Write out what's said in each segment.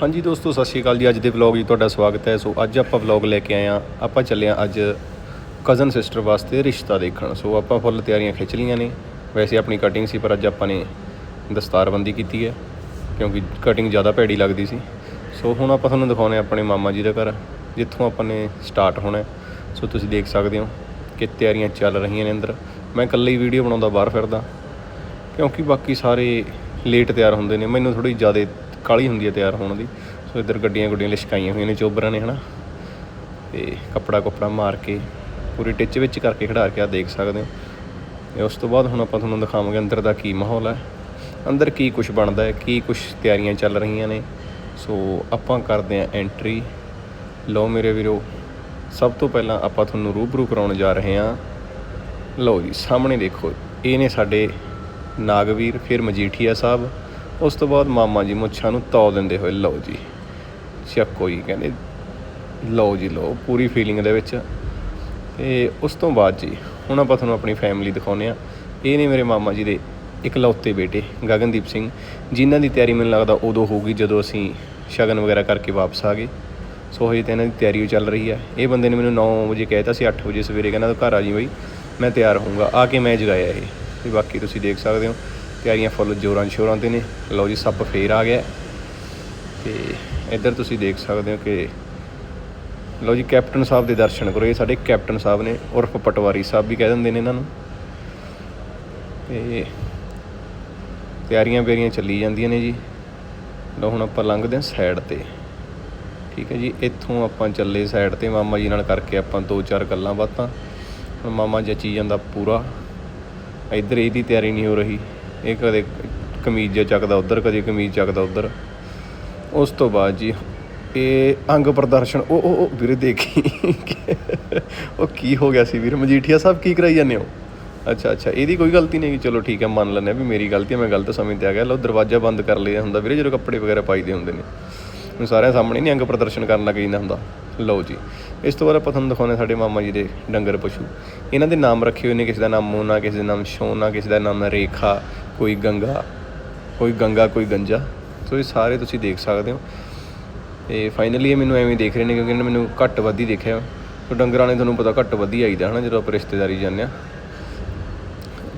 ਹਾਂਜੀ ਦੋਸਤੋ, ਸਤਿ ਸ਼੍ਰੀ ਅਕਾਲ ਜੀ। ਅੱਜ ਦੇ ਵਲੌਗ 'ਚ ਤੁਹਾਡਾ ਸਵਾਗਤ ਹੈ। ਸੋ ਅੱਜ ਆਪਾਂ ਵਲੌਗ ਲੈ ਕੇ ਆਏ ਆ ਆਪਾਂ ਚੱਲੇ ਆ ਅੱਜ ਕਜ਼ਨ ਸਿਸਟਰ ਵਾਸਤੇ ਰਿਸ਼ਤਾ ਦੇਖਣ। ਸੋ ਆਪਾਂ ਫੁੱਲ ਤਿਆਰੀਆਂ ਖਿੱਚ ਲਈਆਂ ਨੇ। ਵੈਸੇ ਆਪਣੀ ਕਟਿੰਗ ਸੀ, ਪਰ ਅੱਜ ਆਪਾਂ ਨੇ ਦਸਤਾਰਬੰਦੀ ਕੀਤੀ ਹੈ, ਕਿਉਂਕਿ ਕਟਿੰਗ ਜ਼ਿਆਦਾ ਭੈੜੀ ਲੱਗਦੀ ਸੀ। ਸੋ ਹੁਣ ਆਪਾਂ ਤੁਹਾਨੂੰ ਦਿਖਾਉਣੇ ਆਪਣੇ ਮਾਮਾ ਜੀ ਦਾ ਘਰ, ਜਿੱਥੋਂ ਆਪਾਂ ਨੇ ਸਟਾਰਟ ਹੋਣਾ ਸੋ ਤੁਸੀਂ ਦੇਖ ਸਕਦੇ ਹੋ ਕਿ ਤਿਆਰੀਆਂ ਚੱਲ ਰਹੀਆਂ ਨੇ ਅੰਦਰ। ਮੈਂ ਇਕੱਲੇ ਹੀ ਵੀਡੀਓ ਬਣਾਉਂਦਾ ਬਾਹਰ ਫਿਰਦਾ, ਕਿਉਂਕਿ ਬਾਕੀ ਸਾਰੇ ਲੇਟ ਤਿਆਰ ਹੁੰਦੇ ਨੇ। ਮੈਨੂੰ ਥੋੜੀ ਜ਼ਿਆਦਾ ਕਾਲੀ ਹੁੰਦੀ ਹੈ ਤਿਆਰ ਹੋਣ ਦੀ। ਸੋ ਇੱਧਰ ਗੱਡੀਆਂ ਗੁੱਡੀਆਂ ਲਿਸ਼ਕਾਈਆਂ ਹੋਈਆਂ ਨੇ ਚੋਬਰਾਂ ਨੇ, ਹਨਾ? ਤੇ ਕੱਪੜਾ ਕੁੱਪੜਾ ਮਾਰ ਕੇ, ਪੂਰੀ ਟਿੱਚ ਵਿੱਚ ਕਰਕੇ ਖੜਾ ਕੇ ਆ ਦੇਖ ਸਕਦੇ ਹੋ। ਤੇ ਉਸ ਤੋਂ ਬਾਅਦ ਹੁਣ ਆਪਾਂ ਤੁਹਾਨੂੰ ਦਿਖਾਵਾਂਗੇ ਅੰਦਰ ਦਾ ਕੀ ਮਾਹੌਲ ਹੈ। ਅੰਦਰ ਕੀ ਕੁਝ ਬਣਦਾ ਹੈ, ਕੀ ਕੁਝ ਤਿਆਰੀਆਂ ਚੱਲ ਰਹੀਆਂ ਨੇ। ਸੋ ਆਪਾਂ ਕਰਦੇ ਹਾਂ ਐਂਟਰੀ। ਲਓ ਮੇਰੇ ਵੀਰੋ, ਸਭ ਤੋਂ ਪਹਿਲਾਂ ਆਪਾਂ ਤੁਹਾਨੂੰ ਰੂਬਰੂ ਕਰਾਉਣ ਜਾ ਰਹੇ ਹਾਂ। ਲਓ ਜੀ, ਸਾਹਮਣੇ ਦੇਖੋ, ਇਹ ਨੇ ਸਾਡੇ ਨਾਗਵੀਰ, ਫਿਰ ਮਜੀਠੀਆ ਸਾਹਿਬ ਉਸ ਤੋਂ ਬਾਅਦ ਮਾਮਾ ਜੀ ਮੁੱਛਾਂ ਨੂੰ ਤੌ ਦਿੰਦੇ ਹੋਏ, ਲਓ ਜੀ। ਚੱਕੋ ਜੀ, ਕਹਿੰਦੇ, ਲਓ ਜੀ, ਲਓ, ਪੂਰੀ ਫੀਲਿੰਗ ਦੇ ਵਿੱਚ। ਤੇ ਉਸ ਤੋਂ ਬਾਅਦ ਜੀ, ਹੁਣ ਆਪਾਂ ਤੁਹਾਨੂੰ ਆਪਣੀ ਫੈਮਿਲੀ ਦਿਖਾਉਂਦੇ ਆ ਇਹ ਨੇ ਮੇਰੇ ਮਾਮਾ ਜੀ ਦੇ ਇਕਲੌਤੇ ਬੇਟੇ, ਗਗਨਦੀਪ ਸਿੰਘ। ਜਿਨ੍ਹਾਂ ਦੀ ਤਿਆਰੀ ਮੈਨੂੰ ਲੱਗਦਾ ਉਦੋਂ ਹੋਊਗੀ ਜਦੋਂ ਅਸੀਂ ਸ਼ਗਨ ਵਗੈਰਾ ਕਰਕੇ ਵਾਪਸ ਆ ਗਏ। ਸੋ ਹਜੇ ਤਾਂ ਇਹਨਾਂ ਦੀ ਤਿਆਰੀ ਚੱਲ ਰਹੀ ਹੈ ਇਹ ਬੰਦੇ ਨੇ ਮੈਨੂੰ 9 ਵਜੇ ਕਹਿਤਾ ਸੀ 8 ਵਜੇ ਸਵੇਰੇ। ਕਹਿੰਦਾ ਤੂੰ ਘਰ ਆ ਜੀ ਬਈ, ਮੈਂ ਤਿਆਰ ਹੋਊਂਗਾ। ਆ ਕੇ ਮੈਂ ਜਗਾਇਆ ਇਹ। ਤੇ ਬਾਕੀ ਤੁਸੀਂ ਦੇਖ ਸਕਦੇ ਹੋ। ਤਿਆਰੀਆਂ ਫੁੱਲ ਜੋਰਾਂ ਸ਼ੋਰਾਂ ਤੇ ਨੇ। ਲਓ ਜੀ, ਸੱਪ ਫੇਰ ਆ ਗਿਆ। ਤੇ ਇੱਧਰ ਤੁਸੀਂ ਦੇਖ ਸਕਦੇ ਹੋ ਕਿ ਲਓ ਜੀ, ਕੈਪਟਨ ਸਾਹਿਬ ਦੇ ਦਰਸ਼ਨ ਕਰੋ। ਇਹ ਸਾਡੇ ਕੈਪਟਨ ਸਾਹਿਬ ਨੇ ਉਰਫ ਪਟਵਾਰੀ ਸਾਹਿਬ ਵੀ ਕਹਿ ਦਿੰਦੇ ਨੇ ਇਹਨਾਂ ਨੂੰ। ਤੇ ਤਿਆਰੀਆਂ ਬੇਰੀਆਂ ਚੱਲੀ ਜਾਂਦੀਆਂ ਨੇ ਜੀ। ਲਓ, ਹੁਣ ਆਪਾਂ ਲੰਘਦੇ ਹਾਂ ਸਾਈਡ ਤੇ। ਠੀਕ ਹੈ ਜੀ, ਇੱਥੋਂ ਆਪਾਂ ਚੱਲੇ ਸਾਈਡ ਤੇ। ਮਾਮਾ ਜੀ ਨਾਲ ਕਰਕੇ ਆਪਾਂ ਦੋ ਚਾਰ ਗੱਲਾਂ ਬਾਤਾਂ। ਹੁਣ ਮਾਮਾ ਜੱਚੀ ਜਾਂਦਾ ਪੂਰਾ। ਇੱਧਰ ਇਹਦੀ ਤਿਆਰੀ ਨਹੀਂ ਹੋ ਰਹੀ। ਇਹ ਕਦੇ ਕਮੀਜ਼ ਜਿਹਾ ਚੱਕਦਾ ਉਧਰ, ਕਦੇ ਕਮੀਜ਼ ਚੱਕਦਾ ਉਧਰ। ਉਸ ਤੋਂ ਬਾਅਦ ਜੀ ਇਹ ਅੰਗ ਪ੍ਰਦਰਸ਼ਨ, ਉਹ ਉਹ ਵੀਰੇ ਦੇਖੀ। ਉਹ ਕੀ ਹੋ ਗਿਆ ਸੀ ਵੀਰ? ਮਜੀਠੀਆ ਸਾਹਿਬ ਕੀ ਕਰਾਈ ਜਾਂਦੇ ਹੋ? ਅੱਛਾ ਅੱਛਾ, ਇਹਦੀ ਕੋਈ ਗਲਤੀ ਨਹੀਂ ਕਿ ਚਲੋ ਠੀਕ ਹੈ, ਮੰਨ ਲੈਂਦੇ ਹਾਂ ਵੀ ਮੇਰੀ ਗਲਤੀ ਹੈ, ਮੈਂ ਗਲਤ ਸਮੇਂ ਤੇ ਆ ਗਿਆ। ਲਓ, ਦਰਵਾਜ਼ਾ ਬੰਦ ਕਰ ਲਿਆ ਹੁੰਦਾ ਵੀਰੇ, ਜਦੋਂ ਕੱਪੜੇ ਵਗੈਰਾ ਪਾਈਦੇ ਹੁੰਦੇ ਨੇ। ਹੁਣ ਸਾਰਿਆਂ ਸਾਹਮਣੇ ਨਹੀਂ ਅੰਗ ਪ੍ਰਦਰਸ਼ਨ ਕਰਨ ਲੱਗ ਜਾਂਦਾ ਹੁੰਦਾ। ਲਓ ਜੀ, ਇਸ ਤੋਂ ਬਾਅਦ ਆਪਾਂ ਤੁਹਾਨੂੰ ਦਿਖਾਉਂਦੇ ਸਾਡੇ ਮਾਮਾ ਜੀ ਦੇ ਡੰਗਰ ਪਸ਼ੂ। ਇਹਨਾਂ ਦੇ ਨਾਮ ਰੱਖੇ ਹੋਏ ਨੇ, ਕਿਸੇ ਦਾ ਨਾਮ ਮੋਨਾ, ਕਿਸੇ ਦਾ ਨਾਮ ਸ਼ੋਨਾ, ਕਿਸੇ ਦਾ ਨਾਮ ਰੇਖਾ। ਕੋਈ ਗੰਗਾ ਕੋਈ ਗੰਗਾ, ਕੋਈ ਗੰਜਾ। ਸੋ ਇਹ ਸਾਰੇ ਤੁਸੀਂ ਦੇਖ ਸਕਦੇ ਹੋ। ਤੇ ਫਾਈਨਲੀ ਇਹ ਮੈਨੂੰ ਐਵੇਂ ਦੇਖ ਰਹੇ ਨੇ ਕਿਉਂਕਿ ਇਹਨਾਂ ਮੈਨੂੰ ਘੱਟ ਵੱਧ ਹੀ ਦੇਖਿਆ। ਸੋ ਡੰਗਰਾਂ ਨੇ ਤੁਹਾਨੂੰ ਪਤਾ ਘੱਟ ਵੱਧ ਹੀ ਆਈਦਾ, ਹਨਾ, ਜਦੋਂ ਆਪਾਂ ਰਿਸ਼ਤੇਦਾਰੀ ਜਾਂਦੇ ਆ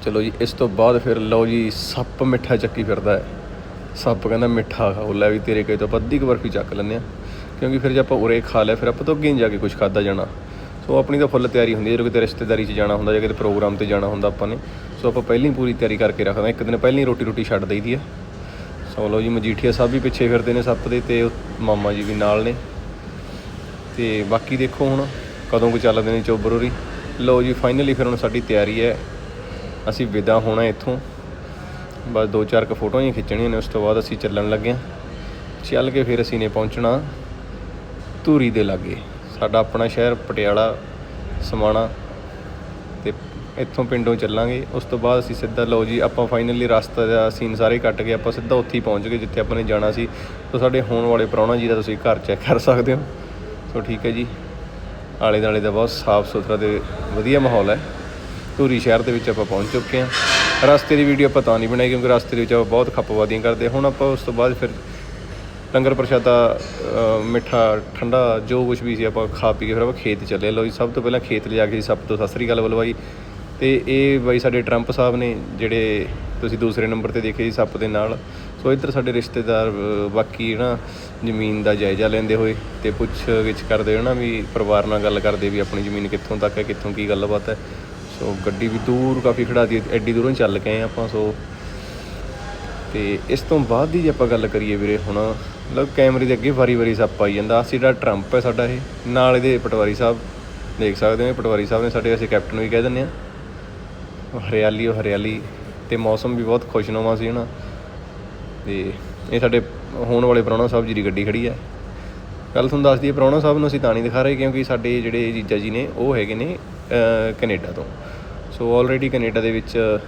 ਚਲੋ ਜੀ, ਇਸ ਤੋਂ ਬਾਅਦ ਫਿਰ ਲਓ ਜੀ, ਸੱਪ ਮਿੱਠਾ ਚੱਕੀ ਫਿਰਦਾ ਹੈ। ਸੱਪ ਕਹਿੰਦਾ, ਮਿੱਠਾ ਖਾਓ, ਲੈ ਵੀ ਤੇਰੇ ਕਹੇ ਤੋਂ ਆਪਾਂ ਅੱਧੀ ਕੁ ਬਰਫੀ ਚੱਕ ਲੈਂਦੇ ਆ ਕਿਉਂਕਿ ਫਿਰ ਜੇ ਆਪਾਂ ਉਰੇ ਖਾ ਲਿਆ, ਫਿਰ ਆਪਾਂ ਤੋਂ ਅੱਗੇ ਨਹੀਂ ਜਾ ਕੇ ਕੁਝ ਖਾਦਾ ਜਾਣਾ। ਸੋ ਆਪਣੀ ਤਾਂ ਫੁੱਲ ਤਿਆਰੀ ਹੁੰਦੀ ਹੈ, ਜਦੋਂ ਕਿਤੇ ਰਿਸ਼ਤੇਦਾਰੀ 'ਚ ਜਾਣਾ ਹੁੰਦਾ ਜਾਂ ਕਿਤੇ ਪ੍ਰੋਗਰਾਮ ਤੇ ਜਾਣਾ ਹੁੰਦਾ ਆਪਾਂ ਨੇ। ਸੋ ਆਪਾਂ ਪਹਿਲਾਂ ਹੀ ਪੂਰੀ ਤਿਆਰੀ ਕਰਕੇ ਰੱਖਦੇ ਇੱਕ ਦਿਨ ਪਹਿਲਾਂ ਹੀ ਰੋਟੀ ਰੋਟੀ ਛੱਡ ਦਈਦੀ ਹੈ। ਸੋ ਲਓ ਜੀ, ਮਜੀਠੀਆ ਸਾਹਿਬ ਵੀ ਪਿੱਛੇ ਫਿਰਦੇ ਨੇ ਸੱਪ ਦੇ ਤੇ ਮਾਮਾ ਜੀ ਵੀ ਨਾਲ ਨੇ। ਤੇ ਬਾਕੀ ਦੇਖੋ ਹੁਣ ਕਦੋਂ ਕੁ ਚੱਲਦੇ ਨੇ ਚੋਬਰੋਰੀ ਲਓ ਜੀ ਫਾਈਨਲੀ ਫਿਰ ਹੁਣ ਸਾਡੀ ਤਿਆਰੀ ਹੈ। ਅਸੀਂ ਵਿਦਾ ਹੋਣਾ ਇੱਥੋਂ। ਬਸ ਦੋ ਚਾਰ ਕ ਫੋਟੋਆਂ ਹੀ ਖਿੱਚਣੀਆਂ ਨੇ, ਉਸ ਤੋਂ ਬਾਅਦ ਅਸੀਂ ਚੱਲਣ ਲੱਗੇ ਹਾਂ। ਚੱਲ ਕੇ ਫਿਰ ਅਸੀਂ ਨੇ ਪਹੁੰਚਣਾ ਧੂਰੀ ਦੇ ਲਾਗੇ। ਸਾਡਾ ਆਪਣਾ ਸ਼ਹਿਰ ਪਟਿਆਲਾ, ਸਮਾਣਾ ਤੇ ਇੱਥੋਂ ਪਿੰਡੋਂ ਚੱਲਾਂਗੇ। ਉਸ ਤੋਂ ਬਾਅਦ ਅਸੀਂ ਸਿੱਧਾ, ਲਓ ਜੀ, ਆਪਾਂ ਫਾਈਨਲੀ ਰਸਤਾ ਦਾ ਸੀਨ ਸਾਰੇ ਕੱਟ ਕੇ ਆਪਾਂ ਸਿੱਧਾ ਉੱਥੇ ਹੀ ਪਹੁੰਚ ਗਏ, ਜਿੱਥੇ ਆਪਾਂ ਨੇ ਜਾਣਾ ਸੀ। ਸੋ ਸਾਡੇ ਹੋਣ ਵਾਲੇ ਪ੍ਰਾਹੁਣਾ ਜੀ ਦਾ ਤੁਸੀਂ ਘਰ ਚੈੱਕ ਕਰ ਸਕਦੇ ਹੋ। ਸੋ ਠੀਕ ਹੈ ਜੀ ਆਲੇ ਦਾਲੇ ਦਾ ਬਹੁਤ ਸਾਫ਼ ਸੁਥਰਾ ਤੇ ਵਧੀਆ ਮਾਹੌਲ ਹੈ। ਧੂਰੀ ਸ਼ਹਿਰ ਦੇ ਵਿੱਚ ਆਪਾਂ ਪਹੁੰਚ ਚੁੱਕੇ ਹਾਂ। ਰਸਤੇ ਦੀ ਵੀਡੀਓ ਆਪਾਂ ਤਾਂ ਨਹੀਂ ਬਣਾਈ, ਕਿਉਂਕਿ ਰਸਤੇ ਦੇ ਵਿੱਚ ਆਪਾਂ ਬਹੁਤ ਖੱਪਵਾਦੀਆਂ ਕਰਦੇ ਹੁਣ ਆਪਾਂ ਉਸ ਤੋਂ ਬਾਅਦ ਫਿਰ ਲੰਗਰ ਪ੍ਰਸ਼ਾਦਾ ਮਿੱਠਾ ਠੰਡਾ ਜੋ ਕੁਝ ਵੀ ਸੀ ਆਪਾਂ ਖਾ ਪੀ ਕੇ ਫਿਰ ਆਪਾਂ ਖੇਤ ਚੱਲੇ। ਲਓ ਜੀ ਸਭ ਤੋਂ ਪਹਿਲਾਂ ਖੇਤ ਲਿਜਾ ਕੇ ਸਭ ਤੋਂ ਸਤਿ ਸ੍ਰੀ ਅਕਾਲ ਬੁਲਵਾਈ। ਤੇ ਇਹ ਬਾਈ ਸਾਡੇ ਟਰੰਪ ਸਾਹਿਬ ਨੇ ਜਿਹੜੇ ਤੁਸੀਂ ਦੂਸਰੇ ਨੰਬਰ ਤੇ ਦੇਖੇ ਜੀ ਸੱਪ ਦੇ ਨਾਲ। ਸੋ ਇੱਧਰ ਸਾਡੇ ਰਿਸ਼ਤੇਦਾਰ ਅ, ਬਾਕੀ ਨਾ ਜ਼ਮੀਨ ਦਾ ਜਾਇਜ਼ਾ ਲੈਂਦੇ ਹੋਏ ਤੇ ਪੁੱਛ ਗਿੱਛ ਕਰਦੇ ਹੋ ਨਾ ਵੀ ਪਰਿਵਾਰ ਨਾਲ ਗੱਲ ਕਰਦੇ ਵੀ ਆਪਣੀ ਜ਼ਮੀਨ ਕਿੱਥੋਂ ਤੱਕ ਹੈ ਕਿੱਥੋਂ ਕੀ ਗੱਲਬਾਤ ਹੈ। ਸੋ ਗੱਡੀ ਵੀ ਦੂਰ ਕਾਫੀ ਖੜਾ ਦੀ ਐਡੀ ਦੂਰੋਂ ਚੱਲ ਕੇ ਆਏ ਆਪਾਂ ਸੋ ਤੇ ਇਸ ਤੋਂ ਬਾਅਦ ਦੀ ਜੇ ਆਪਾਂ ਗੱਲ ਕਰੀਏ ਵੀਰੇ ਹੁਣ ਮਤਲਬ ਕੈਮਰੇ ਦੇ ਅੱਗੇ ਵਾਰੀ-ਵਾਰੀ ਸੱਪ ਆਈ ਜਾਂਦਾ ਅਸੀਂ ਜਿਹੜਾ ਟਰੰਪ ਹੈ ਸਾਡਾ ਇਹ ਨਾਲ ਇਹਦੇ ਪਟਵਾਰੀ ਸਾਹਿਬ ਦੇਖ ਸਕਦੇ ਹੋ ਪਟਵਾਰੀ ਸਾਹਿਬ ਨੇ ਸਾਡੇ ਅਸੀਂ ਕੈਪਟਨ ਵੀ ਕਹਿ ਦਿੰਦੇ ਆ ਹਰਿਆਲੀ ਉਹ ਹਰਿਆਲੀ ਤੇ ਮੌਸਮ ਵੀ ਬਹੁਤ ਖੁਸ਼ਨੁਮਾ ਸੀ ਹਨਾ। ਤੇ ਇਹ ਸਾਡੇ ਹੋਣ ਵਾਲੇ ਪ੍ਰਾਹੁਣਾ ਸਾਹਿਬ ਜੀ ਦੀ ਗੱਡੀ ਖੜੀ ਹੈ। ਕੱਲ ਤੁਹਾਨੂੰ ਦੱਸ ਦਈਏ ਪ੍ਰਾਹੁਣਾ ਸਾਹਿਬ ਨੂੰ ਅਸੀਂ ਤਾਂ ਨਹੀਂ ਦਿਖਾ ਰਹੇ ਕਿਉਂਕਿ ਸਾਡੇ ਜਿਹੜੇ ਜੀਜਾ ਜੀ ਨੇ ਉਹ ਹੈਗੇ ਨੇ ਅਹ, ਕੈਨੇਡਾ ਤੋਂ। ਸੋ ਆਲਰੇਡੀ ਕੈਨੇਡਾ ਦੇ ਵਿੱਚ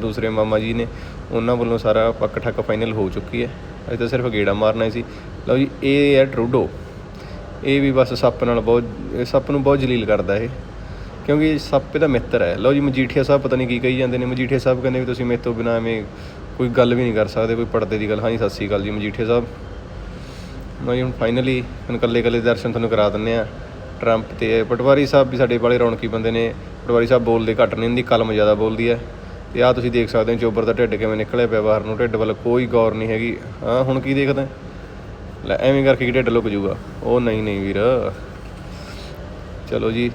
ਦੂਸਰੇ ਮਾਮਾ ਜੀ ਨੇ ਉਹਨਾਂ ਵੱਲੋਂ ਸਾਰਾ ਪੱਕ ਠੱਕ ਫਾਈਨਲ ਹੋ ਚੁੱਕੀ ਹੈ। ਅਸੀਂ ਤਾਂ ਸਿਰਫ ਗੇੜਾ ਮਾਰਨਾ ਹੀ ਸੀ। ਲਓ ਜੀ, ਇਹ ਹੈ ਟਰੂਡੋ ਇਹ ਵੀ ਬਸ ਸੱਪ ਨਾਲ ਬਹੁਤ, ਸੱਪ ਨੂੰ ਬਹੁਤ ਜਲੀਲ ਕਰਦਾ ਇਹ। ਕਿਉਂਕਿ ਸੱਪ ਇਹਦਾ ਮਿੱਤਰ ਹੈ। ਲਓ ਜੀ, ਮਜੀਠੀਆ ਸਾਹਿਬ ਪਤਾ ਨਹੀਂ ਕੀ ਕਹੀ ਜਾਂਦੇ ਨੇ। ਮਜੀਠੀਆ ਸਾਹਿਬ ਕਹਿੰਦੇ ਵੀ ਤੁਸੀਂ ਮੇਰੇ ਤੋਂ ਬਿਨਾਂ ਐਵੇਂ ਕੋਈ ਗੱਲ ਵੀ ਨਹੀਂ ਕਰ ਸਕਦੇ, ਕੋਈ ਪਰਦੇ ਦੀ ਗੱਲ। ਹਾਂਜੀ ਸਤਿ ਸ੍ਰੀ ਅਕਾਲ ਜੀ, ਮਜੀਠੀਆ ਸਾਹਿਬ। ਮੈਂ ਜੀ, ਹੁਣ ਫਾਈਨਲੀ ਹੁਣ ਕੱਲੇ ਕੱਲੇ ਦਰਸ਼ਨ ਤੁਹਾਨੂੰ ਕਰਾ ਦਿੰਨੇ ਆ ਟਰੰਪ ਤੇ ਪਟਵਾਰੀ ਸਾਹਿਬ ਵੀ ਸਾਡੇ ਵਾਲੇ ਰੌਣਕੀ ਬੰਦੇ ਨੇ। ਪਟਵਾਰੀ ਸਾਹਿਬ ਬੋਲਦੇ ਘੱਟ ਨਹੀਂ ਹੁੰਦੀ ਕਲਮ ਜ਼ਿਆਦਾ ਬੋਲਦੀ ਹੈ। ਤੇ ਆ ਤੁਸੀਂ ਦੇਖ ਸਕਦੇ ਹੋ ਚੋਬਰ ਦਾ ਢਿੱਡ ਕਿਵੇਂ ਨਿਕਲਿਆ ਪਿਆ ਬਾਹਰ ਨੂੰ। ਢਿੱਡ ਵੱਲ ਕੋਈ ਗੌਰ ਨਹੀਂ ਹੈਗੀ। ਹਾਂ, ਹੁਣ ਕੀ ਦੇਖਦਾ ਲੈ, ਐਵੇਂ ਕਰਕੇ ਕੀ ਢਿੱਡ ਲੁਕ ਜੂਗਾ? ਉਹ ਨਹੀਂ ਨਹੀਂ ਵੀਰ। ਚਲੋ ਜੀ।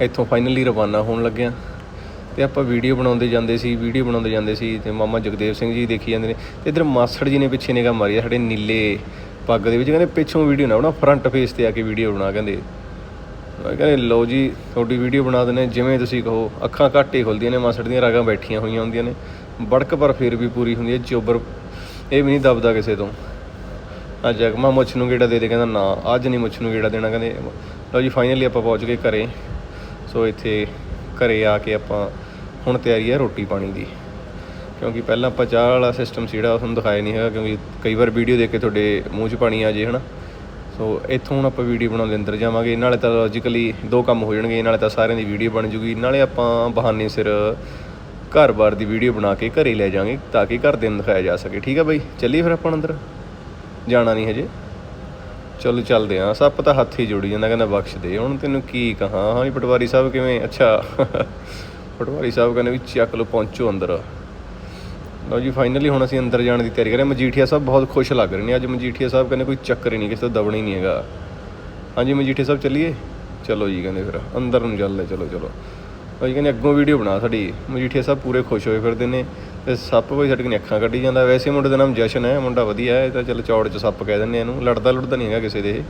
ਇੱਥੋਂ ਫਾਈਨਲੀ ਰਵਾਨਾ ਹੋਣ ਲੱਗਿਆ। ਤੇ ਆਪਾਂ ਵੀਡੀਓ ਬਣਾਉਂਦੇ ਜਾਂਦੇ ਸੀ ਵੀਡੀਓ ਬਣਾਉਂਦੇ ਜਾਂਦੇ ਸੀ ਤੇ ਮਾਮਾ ਜਗਦੇਵ ਸਿੰਘ ਜੀ ਦੇਖੀ ਜਾਂਦੇ ਨੇ। ਤੇ ਇਧਰ ਮਾਸੜ ਜੀ ਨੇ ਪਿੱਛੇ ਨਿਗਾਹ ਮਾਰੀ ਆ, ਸਾਡੇ ਨੀਲੇ ਪੱਗ ਦੇ ਵਿੱਚ। ਕਹਿੰਦੇ ਪਿੱਛੋਂ ਵੀਡੀਓ ਨਾ ਬਣਾ ਫਰੰਟ ਫੇਸ ਤੇ ਆ ਕੇ ਵੀਡੀਓ ਬਣਾ, ਕਹਿੰਦੇ। ਮੈਂ ਕਹਿੰਦੇ ਲਓ ਜੀ, ਤੁਹਾਡੀ ਵੀਡੀਓ ਬਣਾ ਦਿੰਦੇ ਜਿਵੇਂ ਤੁਸੀਂ ਕਹੋ। ਅੱਖਾਂ ਘੱਟ ਹੀ ਖੁੱਲਦੀਆਂ ਨੇ, ਮਾਸੜ ਦੀਆਂ ਰਾਗਾਂ ਬੈਠੀਆਂ ਹੋਈਆਂ ਹੁੰਦੀਆਂ ਨੇ। ਬੜਕ ਪਰ ਫਿਰ ਵੀ ਪੂਰੀ ਹੁੰਦੀ ਹੈ ਚੋਬਰ ਇਹ ਵੀ ਨਹੀਂ ਦਬਦਾ ਕਿਸੇ ਤੋਂ। ਅੱਜ ਜਗਮਾ ਮੁੱਛ ਨੂੰ ਗੇੜਾ ਦੇ ਦੇ ਕਹਿੰਦਾ, ਨਾ, ਅੱਜ ਨਹੀਂ ਮੁੱਛ ਨੂੰ ਗੇੜਾ ਦੇਣਾ ਕਹਿੰਦੇ। ਲਓ ਜੀ ਫਾਈਨਲੀ ਆਪਾਂ ਪਹੁੰਚ ਗਏ ਘਰੇ। ਸੋ ਇੱਥੇ ਘਰੇ ਆ ਕੇ ਆਪਾਂ ਹੁਣ ਤਿਆਰੀ ਹੈ ਰੋਟੀ ਪਾਣੀ ਦੀ। ਕਿਉਂਕਿ ਪਹਿਲਾਂ ਆਪਾਂ ਚਾਹ ਵਾਲਾ ਸਿਸਟਮ ਸੀ ਜਿਹੜਾ, ਉਹ ਤੁਹਾਨੂੰ ਦਿਖਾਇਆ ਨਹੀਂ ਹੈਗਾ, ਕਿਉਂਕਿ ਕਈ ਵਾਰ ਵੀਡੀਓ ਦੇਖ ਕੇ ਤੁਹਾਡੇ ਮੂੰਹ 'ਚ ਪਾਣੀ ਆ ਜੇ ਹਨਾ। ਸੋ ਇੱਥੋਂ ਹੁਣ ਆਪਾਂ ਵੀਡੀਓ ਬਣਾਉਣ ਦੇ ਅੰਦਰ ਜਾਵਾਂਗੇ। ਨਾਲੇ ਤਾਂ ਲੌਜੀਕਲੀ ਦੋ ਕੰਮ ਹੋ ਜਾਣਗੇ। ਨਾਲੇ ਤਾਂ ਸਾਰਿਆਂ ਦੀ ਵੀਡੀਓ ਬਣ ਜੂਗੀ। ਨਾਲੇ ਆਪਾਂ ਬਹਾਨੇ ਸਿਰ ਘਰ-ਬਾਰ ਦੀ ਵੀਡੀਓ ਬਣਾ ਕੇ ਘਰੇ ਲੈ ਜਾਵਾਂਗੇ ਤਾਂ ਕਿ ਘਰ ਦੇ ਨੂੰ ਦਿਖਾਇਆ ਜਾ ਸਕੇ। ਠੀਕ ਆ ਬਾਈ? ਚੱਲੀਏ ਫਿਰ ਆਪਾਂ ਅੰਦਰ। ਜਾਣਾ ਨਹੀਂ ਹਜੇ। ਚਲੋ ਚੱਲਦੇ ਆਂ। ਸੱਪ ਤਾਂ ਹੱਥ ਹੀ ਜੁੜੀ ਜਾਂਦਾ, ਕਹਿੰਦਾ ਬਖਸ਼ ਦੇ। ਹੁਣ ਤੈਨੂੰ ਕੀ ਕਹਾਂ? ਹਾਂ ਜੀ ਪਟਵਾਰੀ ਸਾਹਿਬ ਕਿਵੇਂ? ਅੱਛਾ। ਪਟਵਾਰੀ ਸਾਹਿਬ ਕਹਿੰਦੇ ਵੀ ਚੱਕ ਲਓ, ਪਹੁੰਚੋ ਅੰਦਰ। ਲਓ ਜੀ ਫਾਈਨਲੀ ਹੁਣ ਅਸੀਂ ਅੰਦਰ ਜਾਣ ਦੀ ਤਿਆਰੀ ਕਰ ਰਹੇ ਹਾਂ। ਮਜੀਠੀਆ ਸਾਹਿਬ ਬਹੁਤ ਖੁਸ਼ ਲੱਗ ਰਹੇ ਨੇ। ਅੱਜ ਮਜੀਠੀਆ ਸਾਹਿਬ ਕਹਿੰਦੇ ਕੋਈ ਚੱਕਰ ਹੀ ਨਹੀਂ, ਕਿਸੇ ਦਾ ਦਬਣਾ ਹੀ ਨਹੀਂ ਹੈਗਾ। ਹਾਂਜੀ ਮਜੀਠੀਆ ਸਾਹਿਬ ਚੱਲੀਏ? ਚਲੋ ਜੀ ਕਹਿੰਦੇ ਫਿਰ, ਅੰਦਰ ਨੂੰ ਚੱਲਦੇ ਚਲੋ ਚਲੋ। ਭਾਈ ਕਹਿੰਦੇ ਅੱਗੋਂ ਵੀਡੀਓ ਬਣਾ ਸਾਡੀ। ਮਜੀਠੀਆ ਸਾਹਿਬ ਪੂਰੇ ਖੁਸ਼ ਹੋਏ ਫਿਰਦੇ ਨੇ ਤੇ ਸੱਪ ਵੀ ਭਾਈ ਸਾਡੀਆਂ ਅੱਖਾਂ ਕੱਢੀ ਜਾਂਦਾ। ਵੈਸੇ ਮੁੰਡੇ ਦਾ ਨਾਮ ਜਸ਼ਨ ਹੈ, ਮੁੰਡਾ ਵਧੀਆ ਹੈ ਤਾਂ ਚੱਲ ਚੌੜ ਚ ਸੱਪ ਕਹਿ ਦਿੰਦੇ ਆ ਇਹਨੂੰ। ਲੜਦਾ ਲੁੜਦਾ ਨਹੀਂ ਹੈਗਾ ਕਿਸੇ ਦੇ।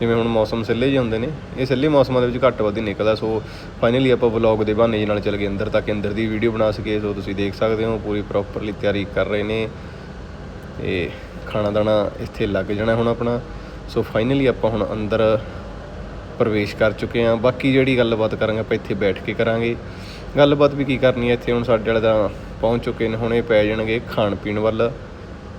ਜਿਵੇਂ ਹੁਣ ਮੌਸਮ ਸਿੱਲੇ ਜਿਹੇ ਹੁੰਦੇ ਨੇ, ਇਹ ਸਿੱਲੇ ਮੌਸਮਾਂ ਦੇ ਵਿੱਚ ਘੱਟ ਵੱਧ ਹੀ ਨਿਕਲਦਾ ਸੋ ਫਾਈਨਲੀ ਆਪਾਂ ਵਲੌਗ ਦੇ ਬਹਾਨੇ ਨਾਲ ਚੱਲ ਗਏ ਅੰਦਰ ਤੱਕ ਅੰਦਰ ਦੀ ਵੀਡੀਓ ਬਣਾ ਸਕੀਏ ਸੋ ਤੁਸੀਂ ਦੇਖ ਸਕਦੇ ਹੋ, ਪੂਰੀ ਪ੍ਰੋਪਰਲੀ ਤਿਆਰੀ ਕਰ ਰਹੇ ਨੇ, ਤੇ ਖਾਣਾ ਦਾਣਾ ਇੱਥੇ ਲੱਗ ਜਾਣਾ ਹੁਣ ਆਪਣਾ ਸੋ ਫਾਈਨਲੀ ਆਪਾਂ ਹੁਣ ਅੰਦਰ ਪ੍ਰਵੇਸ਼ ਕਰ ਚੁੱਕੇ ਹਾਂ। ਬਾਕੀ ਜਿਹੜੀ ਗੱਲਬਾਤ ਕਰਾਂਗੇ, ਆਪਾਂ ਇੱਥੇ ਬੈਠ ਕੇ ਕਰਾਂਗੇ। ਗੱਲਬਾਤ ਵੀ ਕੀ ਕਰਨੀ ਹੈ, ਇੱਥੇ ਹੁਣ ਸਾਡੇ ਵਾਲੇ ਤਾਂ ਪਹੁੰਚ ਚੁੱਕੇ ਨੇ, ਹੁਣ ਇਹ ਪੈ ਜਾਣਗੇ ਖਾਣ ਪੀਣ ਵੱਲ।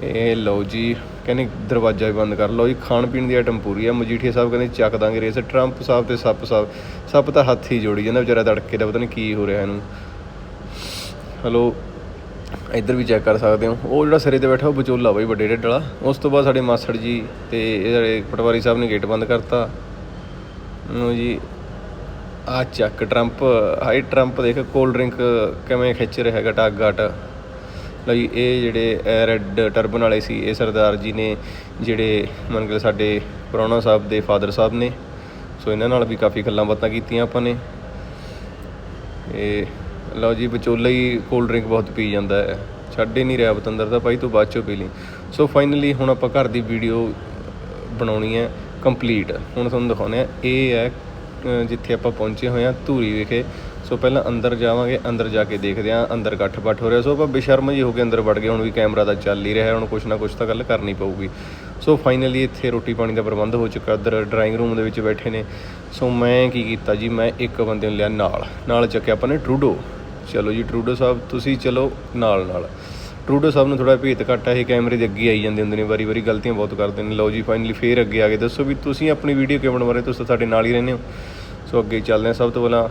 ਇਹ ਲਓ ਜੀ ਕਹਿੰਦੇ ਦਰਵਾਜ਼ਾ ਵੀ ਬੰਦ ਕਰ ਲਓ ਜੀ, ਖਾਣ ਪੀਣ ਦੀ ਆਈਟਮ ਪੂਰੀ ਆ। ਮਜੀਠੀਆ ਸਾਹਿਬ ਕਹਿੰਦੇ ਚੱਕ ਦਾਂਗੇ ਰੇਸ। ਟਰੰਪ ਸਾਹਿਬ ਤੇ ਸੱਪ ਸਾਹਿਬ, ਸੱਪ ਤਾਂ ਹੱਥ ਹੀ ਜੋੜੀ ਜਾਂਦਾ ਵਿਚਾਰਾ ਤੜਕੇ ਦਾ, ਪਤਾ ਨਹੀਂ ਕੀ ਹੋ ਰਿਹਾ ਇਹਨੂੰ। ਹਲੋ, ਇੱਧਰ ਵੀ ਚੈੱਕ ਕਰ ਸਕਦੇ ਹੋ। ਉਹ ਜਿਹੜਾ ਸਿਰੇ ਤੇ ਬੈਠਾ, ਉਹ ਵਿਚੋਲਾ ਬਈ, ਵੱਡੇ ਢਿੱਡ ਵਾਲਾ। ਉਸ ਤੋਂ ਬਾਅਦ ਸਾਡੇ ਮਾਸੜ ਜੀ ਤੇ ਇਹ ਜਿਹੜੇ ਪਟਵਾਰੀ ਸਾਹਿਬ ਨੇ ਗੇਟ ਬੰਦ ਕਰਤਾ। ਨੂੰ ਜੀ ਆ ਚੱਕ ਟਰੰਪ ਹਾਈ ਟਰੰਪ ਦੇਖ, ਕੋਲਡ ਡਰਿੰਕ ਕਿਵੇਂ ਖਿੱਚ ਰਿਹਾ ਹੈਗਾ ਟੱਗ ਲਓ ਜੀ ਇਹ ਜਿਹੜੇ ਰੈੱਡ ਟਰਬਨ ਵਾਲੇ ਸੀ, ਇਹ ਸਰਦਾਰ ਜੀ ਨੇ ਜਿਹੜੇ ਮੰਨ ਕੇ ਸਾਡੇ ਪ੍ਰਾਹੁਣਾ ਸਾਹਿਬ ਦੇ ਫਾਦਰ ਸਾਹਿਬ ਨੇ, ਸੋ ਇਹਨਾਂ ਨਾਲ ਵੀ ਕਾਫੀ ਗੱਲਾਂ ਬਾਤਾਂ ਕੀਤੀਆਂ ਆਪਾਂ ਨੇ। ਇਹ ਲਓ ਜੀ, ਵਿਚੋਲਾ ਹੀ ਕੋਲਡ ਡਰਿੰਕ ਬਹੁਤ ਪੀ ਜਾਂਦਾ ਹੈ। ਛੱਡ ਹੀ ਨਹੀਂ ਰਿਹਾ ਬਤੰਦਰ ਦਾ ਭਾਈ, ਤੂੰ ਬਾਅਦ ਚੋਂ ਪੀ ਲਈ। ਸੋ ਫਾਈਨਲੀ ਹੁਣ ਆਪਾਂ ਘਰ ਦੀ ਵੀਡੀਓ ਬਣਾਉਣੀ ਹੈ ਕੰਪਲੀਟ ਹੁਣ ਤੁਹਾਨੂੰ ਦਿਖਾਉਂਦੇ ਆ ਇਹ ਹੈ ਜਿੱਥੇ ਆਪਾਂ ਪਹੁੰਚੇ ਹੋਏ ਆ ਧੂਰੀ ਵਿਖੇ। ਸੋ ਪਹਿਲਾਂ ਅੰਦਰ ਜਾਵਾਂਗੇ, ਅੰਦਰ ਜਾ ਕੇ ਦੇਖਦੇ ਆ ਅੰਦਰ ਗੱਠ ਬੱਠ ਹੋ ਰਿਹਾ। ਸੋ ਆਪਾਂ ਬੇਸ਼ਰਮ ਜੀ ਹੋ ਕੇ ਅੰਦਰ ਵੜ ਗਏ, ਹੁਣ ਵੀ ਕੈਮਰਾ ਤਾਂ ਚੱਲ ਹੀ ਰਿਹਾ, ਹੁਣ ਕੁਛ ਨਾ ਕੁਛ ਤਾਂ ਗੱਲ ਕਰਨੀ ਪਊਗੀ। ਸੋ ਫਾਈਨਲੀ ਇੱਥੇ ਰੋਟੀ ਪਾਣੀ ਦਾ ਪ੍ਰਬੰਧ ਹੋ ਚੁੱਕਾ ਅੰਦਰ ਡਰਾਇੰਗ ਰੂਮ ਦੇ ਵਿੱਚ ਬੈਠੇ ਨੇ। ਸੋ ਮੈਂ ਕੀ ਕੀਤਾ ਜੀ, ਮੈਂ ਇੱਕ ਬੰਦੇ ਨੂੰ ਲਿਆ ਨਾਲ। ਨਾਲ ਚੱਕਿਆ ਆਪਾਂ ਨੇ ਟਰੂਡੋ ਚਲੋ ਜੀ ਟਰੂਡੋ ਸਾਹਿਬ, ਤੁਸੀਂ ਚਲੋ ਨਾਲ ਨਾਲ। ਟਰੂਡੋ ਸਾਹਿਬ ਨੂੰ ਥੋੜਾ ਭੇਤ ਘੱਟ ਹੈ ਇਹ ਕੈਮਰੇ ਦੇ ਅੱਗੇ ਆਈ ਜਾਂਦੇ ਹੁੰਦੇ ਨੇ, ਵਾਰੀ ਵਾਰੀ ਗਲਤੀਆਂ ਬਹੁਤ ਕਰਦੇ ਨੇ। ਲਓ ਜੀ ਫਾਈਨਲੀ ਫੇਰ ਅੱਗੇ ਆ ਕੇ ਦੱਸੋ ਵੀ ਤੁਸੀਂ ਆਪਣੀ ਵੀਡੀਓ ਕਿਵੇਂ ਬਣਾ ਰਹੇ ਤੁਸੀਂ ਤਾਂ ਸਾਡੇ ਨਾਲ ਹੀ ਰਹਿੰਦੇ ਹੋ। ਸੋ ਅੱਗੇ ਚੱਲਦੇ ਹਾਂ ਸਭ ਤੋਂ ਪਹਿਲਾਂ।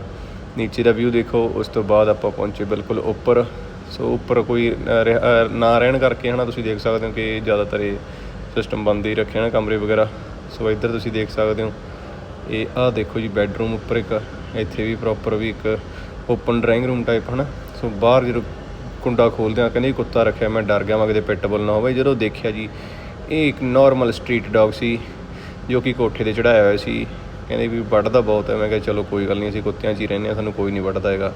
ਨੀਚੇ ਦਾ ਵਿਊ ਦੇਖੋ, ਉਸ ਤੋਂ ਬਾਅਦ ਆਪਾਂ ਪਹੁੰਚੇ ਬਿਲਕੁਲ ਉੱਪਰ। ਸੋ ਉੱਪਰ ਕੋਈ ਰਹਿ- ਨਾ ਰਹਿਣ ਕਰਕੇ ਹਨਾ ਤੁਸੀਂ ਦੇਖ ਸਕਦੇ ਹੋ ਕਿ ਜ਼ਿਆਦਾਤਰ ਇਹ ਸਿਸਟਮ ਬੰਦ ਹੀ ਰੱਖਿਆ ਨਾ ਕਮਰੇ ਵਗੈਰਾ। ਸੋ ਇੱਧਰ ਤੁਸੀਂ ਦੇਖ ਸਕਦੇ ਹੋ, ਇਹ ਆਹ ਦੇਖੋ ਜੀ ਬੈੱਡਰੂਮ ਉੱਪਰ ਇੱਕ, ਇੱਥੇ ਵੀ ਪ੍ਰੋਪਰ ਵੀ ਇੱਕ ਓਪਨ ਡਰਾਇੰਗ ਰੂਮ ਟਾਈਪ ਹਨਾ। ਸੋ ਬਾਹਰ ਜਦੋਂ ਕੁੰਡਾ ਖੋਲਦੇ ਆ ਕਹਿੰਦੇ ਕੁੱਤਾ ਰੱਖਿਆ ਮੈਂ, ਡਰ ਗਿਆ ਮੈਂ ਕਿਤੇ ਪਿੱਟ ਬੁੱਲ ਨਾ ਹੋਵੇ। ਜਦੋਂ ਦੇਖਿਆ ਜੀ, ਇਹ ਇੱਕ ਨਾਰਮਲ ਸਟਰੀਟ ਡੌਗ ਸੀ, ਜੋ ਕਿ ਕੋਠੇ ਤੇ ਚੜਾਇਆ ਹੋਇਆ ਸੀ। ਕਹਿੰਦੇ ਵੀ ਵੱਢਦਾ ਬਹੁਤ ਹੈ। ਮੈਂ ਕਿਹਾ ਚਲੋ ਕੋਈ ਗੱਲ ਨਹੀਂ, ਅਸੀਂ ਕੁੱਤਿਆਂ 'ਚ ਹੀ ਰਹਿੰਦੇ ਆ ਸਾਨੂੰ ਕੋਈ ਨਹੀਂ ਵੱਢਦਾ ਹੈਗਾ।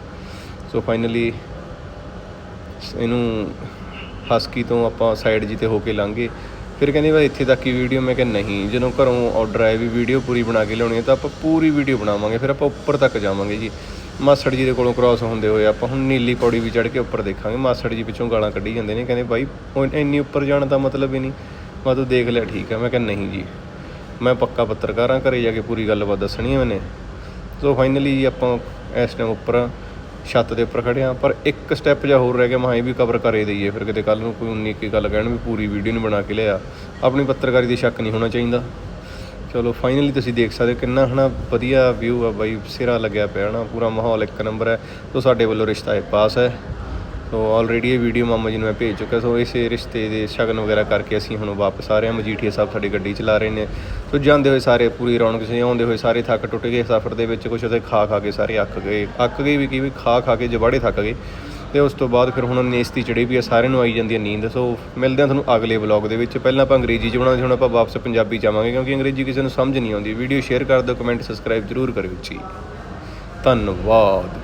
ਸੋ ਫਾਈਨਲੀ ਇਹਨੂੰ ਹਸਕੀ ਤੋਂ ਆਪਾਂ ਸਾਈਡ ਜੀ ਤੇ ਹੋ ਕੇ ਲੰਘੇ। ਫਿਰ ਕਹਿੰਦੇ ਵਾ ਇੱਥੇ ਤੱਕ ਹੀ ਵੀਡੀਓ ਮੈਂ ਕਿਹਾ ਨਹੀਂ, ਜਦੋਂ ਘਰੋਂ ਆਰਡਰ ਆਇਆ ਵੀ ਵੀਡੀਓ ਪੂਰੀ ਬਣਾ ਕੇ ਲਿਆਉਣੀ ਹੈ ਤਾਂ ਆਪਾਂ ਪੂਰੀ ਵੀਡੀਓ ਬਣਾਵਾਂਗੇ, ਫਿਰ ਆਪਾਂ ਉੱਪਰ ਤੱਕ ਜਾਵਾਂਗੇ ਜੀ। ਮਾਸੜ ਜੀ ਦੇ ਕੋਲੋਂ ਕ੍ਰਾਸ ਹੁੰਦੇ ਹੋਏ ਆਪਾਂ ਹੁਣ ਨੀਲੀ ਪੌੜੀ ਵੀ ਚੜ੍ਹ ਕੇ ਉੱਪਰ ਦੇਖਾਂਗੇ। ਮਾਸੜ ਜੀ ਪਿੱਛੋਂ ਗਾਲਾਂ ਕੱਢੀ ਜਾਂਦੇ ਨੇ, ਕਹਿੰਦੇ ਬਾਈ ਹੁਣ ਇੰਨੀ ਉੱਪਰ ਜਾਣ ਦਾ ਮਤਲਬ ਹੀ ਨਹੀਂ। ਮੈਂ ਤੂੰ ਦੇਖ ਲਿਆ ਠੀਕ ਹੈ। ਮੈਂ ਕਿਹਾ ਨਹੀਂ ਜੀ। ਮੈਂ ਪੱਕਾ ਪੱਤਰਕਾਰ ਹਾਂ ਘਰੇ ਜਾ ਕੇ ਪੂਰੀ ਗੱਲਬਾਤ ਦੱਸਣੀ ਹੈ ਮੈਨੇ। ਸੋ ਫਾਈਨਲੀ ਆਪਾਂ ਇਸ ਟਾਈਮ ਉੱਪਰ ਛੱਤ ਦੇ ਉੱਪਰ ਖੜੇ ਆ ਪਰ ਇੱਕ ਸਟੈਪ ਜਾਂ ਹੋਰ ਰਹਿ ਗਿਆ, ਮੈਂ ਇਹ ਵੀ ਕਵਰ ਕਰੇ ਦਈਏ, ਫਿਰ ਕਿਤੇ ਕੱਲ ਨੂੰ ਕੋਈ ਉਨੀ ਕੀ ਗੱਲ ਕਹਿਣ ਵੀ ਪੂਰੀ ਵੀਡੀਓ ਨਹੀਂ ਬਣਾ ਕੇ ਲਿਆ। ਆਪਣੀ ਪੱਤਰਕਾਰੀ ਦੀ ਸ਼ੱਕ ਨਹੀਂ ਹੋਣਾ ਚਾਹੀਦਾ। ਚਲੋ ਫਾਈਨਲੀ ਤੁਸੀਂ ਦੇਖ ਸਕਦੇ ਹੋ ਕਿੰਨਾ ਹਨਾ ਵਧੀਆ ਵਿਊ ਆ ਬਾਈ, ਸਿਰਾ ਲੱਗਿਆ ਪਿਆ ਹਨਾ, ਪੂਰਾ ਮਾਹੌਲ ਇੱਕ ਨੰਬਰ ਹੈ। ਸੋ ਸਾਡੇ ਵੱਲੋਂ ਰਿਸ਼ਤਾ ਹੈ ਪਾਸ ਹੈ। ਸੋ ਆਲਰੇਡੀ ਇਹ ਵੀਡੀਓ ਮਾਮਾ ਜੀ ਨੂੰ ਮੈਂ ਭੇਜ ਚੁੱਕਾ ਸੋ ਇਸੇ ਰਿਸ਼ਤੇ ਦੇ ਸ਼ਗਨ ਵਗੈਰਾ ਕਰਕੇ ਅਸੀਂ ਹੁਣ ਵਾਪਸ ਆ ਰਹੇ ਹਾਂ। ਮਜੀਠੀਆ ਸਾਹਿਬ ਸਾਡੀ ਗੱਡੀ ਚਲਾ ਰਹੇ ਨੇ। ਸੋ ਜਾਂਦੇ ਹੋਏ ਸਾਰੇ ਪੂਰੀ ਰੌਣਕ ਸੀ ਆਉਂਦੇ ਹੋਏ ਸਾਰੇ ਥੱਕ ਟੁੱਟ ਗਏ ਸਫ਼ਰ ਦੇ ਵਿੱਚ ਕੁਛ ਉਹਦੇ ਖਾ ਖਾ ਕੇ ਸਾਰੇ ਅੱਕ ਗਏ। ਅੱਕ ਗਏ ਵੀ ਕੀ ਵੀ ਖਾ ਖਾ ਕੇ ਜਵਾੜੇ ਥੱਕ ਗਏ। ਤੇ ਉਸ ਤੋਂ ਬਾਅਦ ਫਿਰ ਹੁਣ ਨੇਸਤੀ ਚੜੀ ਵੀ ਆ ਸਾਰਿਆਂ ਨੂੰ ਆਈ ਜਾਂਦੀ ਹੈ ਨੀਂਦ। ਸੋ ਮਿਲਦੇ ਹਾਂ ਤੁਹਾਨੂੰ ਅਗਲੇ ਵਲੌਗ ਦੇ ਵਿੱਚ। ਪਹਿਲਾਂ ਆਪਾਂ ਅੰਗਰੇਜ਼ੀ ਚ ਬਣਾਉਂਦੇ ਸੀ, ਹੁਣ ਆਪਾਂ ਵਾਪਸ ਪੰਜਾਬੀ ਜਾਵਾਂਗੇ ਕਿਉਂਕਿ ਅੰਗਰੇਜ਼ੀ ਕਿਸੇ ਨੂੰ ਸਮਝ ਨਹੀਂ ਆਉਂਦੀ। ਵੀਡੀਓ ਸ਼ੇਅਰ ਕਰ ਦਿਓ ਕਮੈਂਟ ਸਬਸਕ੍ਰਾਈਬ ਜ਼ਰੂਰ ਕਰਿਓ। ਜੀ। ਧੰਨਵਾਦ।